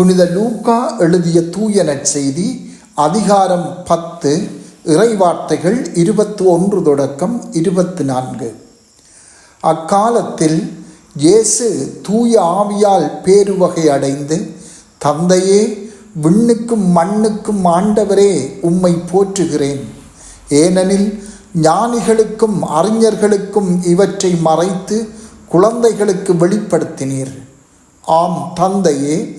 புனித லூக்கா எழுதிய தூய நற்செய்தி அதிகாரம் பத்து இறைவார்த்தைகள் இருபத்தி ஒன்று தொடக்கம் இருபத்தி நான்கு அக்காலத்தில் இயேசு தூய ஆவியால் பேருவகை அடைந்து தந்தையே விண்ணுக்கும் மண்ணுக்கும் ஆண்டவரே உம்மை போற்றுகிறேன். ஏனெனில் ஞானிகளுக்கும் அறிஞர்களுக்கும் இவற்றை மறைத்து குழந்தைகளுக்கு வெளிப்படுத்தினீர். ஆம் தந்தையே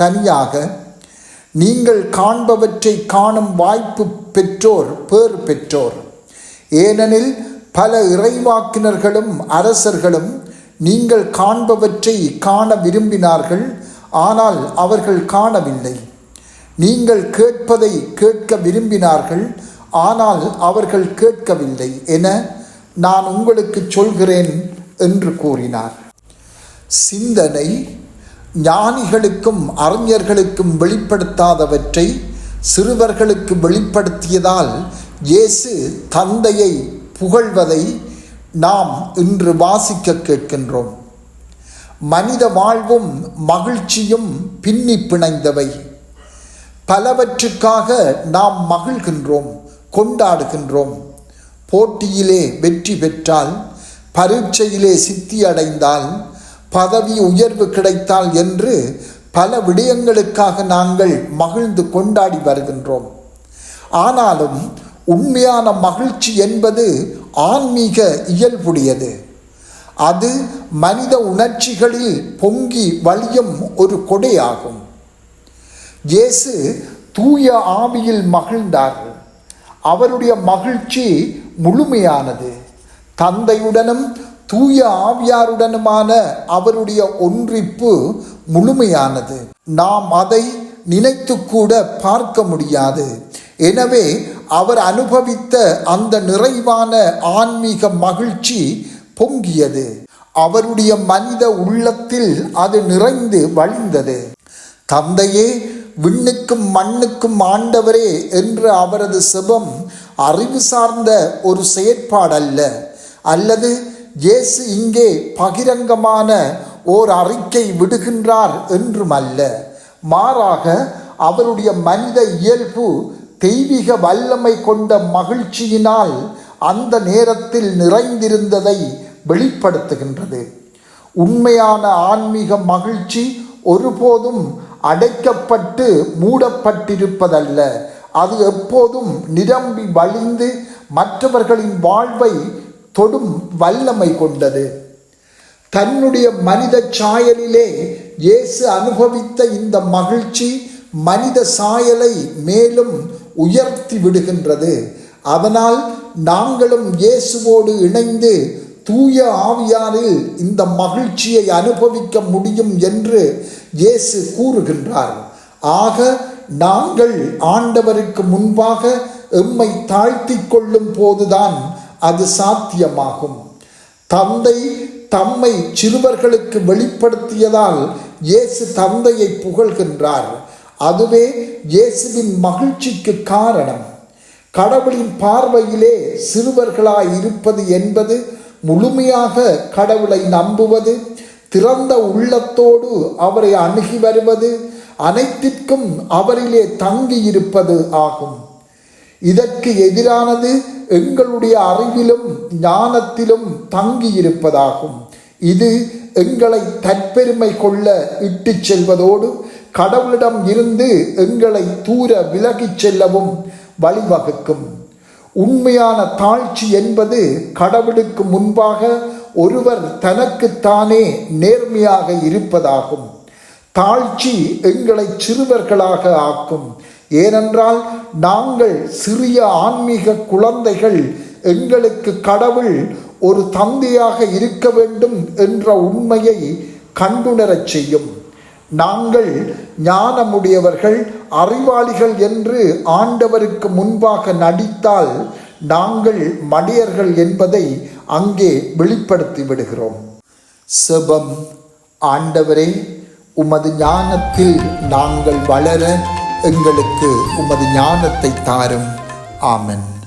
தனியாக நீங்கள் காண்பவற்றை காணும் வாய்ப்பு பெற்றோர் பேர் பெற்றோர். ஏனெனில் பல இறைவாக்கினர்களும் அரசர்களும் நீங்கள் காண்பவற்றை காண விரும்பினார்கள் ஆனால் அவர்கள் காணவில்லை. நீங்கள் கேட்பதை கேட்க விரும்பினார்கள் ஆனால் அவர்கள் கேட்கவில்லை என நான் உங்களுக்கு சொல்கிறேன் என்று கூறினார். சிந்தனை ஞானிகளுக்கும் அறிஞர்களுக்கும் வெளிப்படுத்தாதவற்றை சிறுவர்களுக்கு வெளிப்படுத்தியதால் இயேசு தந்தையை புகழ்வதை நாம் இன்று வாசிக்க கேட்கின்றோம். மனித வாழ்வும் மகிழ்ச்சியும் பின்னி பிணைந்தவை. பலவற்றுக்காக நாம் மகிழ்கின்றோம் கொண்டாடுகின்றோம். போட்டியிலே வெற்றி பெற்றால் பரீட்சையிலே சித்தி அடைந்தால் பதவி உயர்வு கிடைத்தால் என்று பல விடயங்களுக்காக நாங்கள் மகிழ்ந்து கொண்டாடி வருகின்றோம். ஆனாலும் உண்மையான மகிழ்ச்சி என்பது ஆன்மீக இயல்புடையது. அது மனித உணர்ச்சிகளில் பொங்கி வழியும் ஒரு கொடையாகும். இயேசு தூய ஆவியில் மகிழ்ந்தார்கள் அவருடைய மகிழ்ச்சி முழுமையானது. தந்தையுடனும் தூய ஆவியாருடனுமான அவருடைய ஒன்றிப்பு முழுமையானது. நாம் அதை நினைத்து கூட பார்க்க முடியாது. எனவே அவர் அனுபவித்த அந்த நிறைவான ஆன்மீக மகிழ்ச்சி பொங்கியது. அவருடைய மனித உள்ளத்தில் அது நிறைந்து வழிந்தது. தந்தையே விண்ணுக்கும் மண்ணுக்கும் ஆண்டவரே என்ற அவரது செபம் அறிவு சார்ந்த ஒரு செயற்பாடல்ல. அல்லது இயேசு இங்கே பகிரங்கமான ஓர் அறிக்கை விடுகின்றார் என்றும் அல்ல மாறாக அவருடைய மனித இயல்பு தெய்வீக வல்லமை கொண்ட மகிழ்ச்சியினால் அந்த நேரத்தில் நிறைந்திருந்ததை வெளிப்படுத்துகின்றது. உண்மையான ஆன்மீக மகிழ்ச்சி ஒருபோதும் அடைக்கப்பட்டு மூடப்பட்டிருப்பதல்ல. அது எப்போதும் நிரம்பி வழிந்து மற்றவர்களின் வாழ்வை தொடும் வல்லமை கொண்டது. தன்னுடைய மனித சாயலிலே இயேசு அனுபவித்த இந்த மகிழ்ச்சி மனித சாயலை மேலும் உயர்த்தி விடுகின்றது. அதனால் நாங்களும் இயேசுவோடு இணைந்து தூய ஆவியாரில் இந்த மகிழ்ச்சியை அனுபவிக்க முடியும் என்று இயேசு கூறுகின்றார். ஆக நாங்கள் ஆண்டவருக்கு முன்பாக எம்மை தாழ்த்தி கொள்ளும் போதுதான் அது சாத்தியமாகும். தந்தை தம்மை சிறுவர்களுக்கு வெளிப்படுத்தியதால் இயேசு தந்தையை புகழ்கின்றார். அதுவே இயேசுவின் மகிழ்ச்சிக்கு காரணம். கடவுளின் பார்வையிலே சிறுவர்களாய் இருப்பது என்பது முழுமையாக கடவுளை நம்புவது திறந்த உள்ளத்தோடு அவரை அணுகி வருவது அனைத்திற்கும் அவரிலே தங்கி இருப்பது ஆகும். இதற்கு எதிரானது எங்களுடைய அறிவிலும் ஞானத்திலும் தங்கி இருப்பதாகும் இது எங்களை தற்பெருமை கொள்ள இட்டு செல்வதோடு கடவுளிடம் இருந்து எங்களை தூர விலகிச் செல்லவும் வழிவகுக்கும். உண்மையான தாழ்ச்சி என்பது கடவுளுக்கு முன்பாக ஒருவர் தனக்குத்தானே நேர்மையாக இருப்பதாகும். தாழ்ச்சி எங்களை சிறுவர்களாக ஆக்கும். ஏனென்றால் நாங்கள் சிறிய ஆன்மீக குழந்தைகள் எங்களுக்கு கடவுள் ஒரு தந்தையாக இருக்க வேண்டும் என்ற உண்மையை கண்டுணரச் செய்யும். நாங்கள் ஞானமுடையவர்கள் அறிவாளிகள் என்று ஆண்டவருக்கு முன்பாக நடித்தால் நாங்கள் மடியர்கள் என்பதை அங்கே வெளிப்படுத்தி விடுகிறோம். செபம் ஆண்டவரே உமது ஞானத்தில் நாங்கள் வளர எங்களுக்கு உமது ஞானத்தை தாரும். ஆமன்.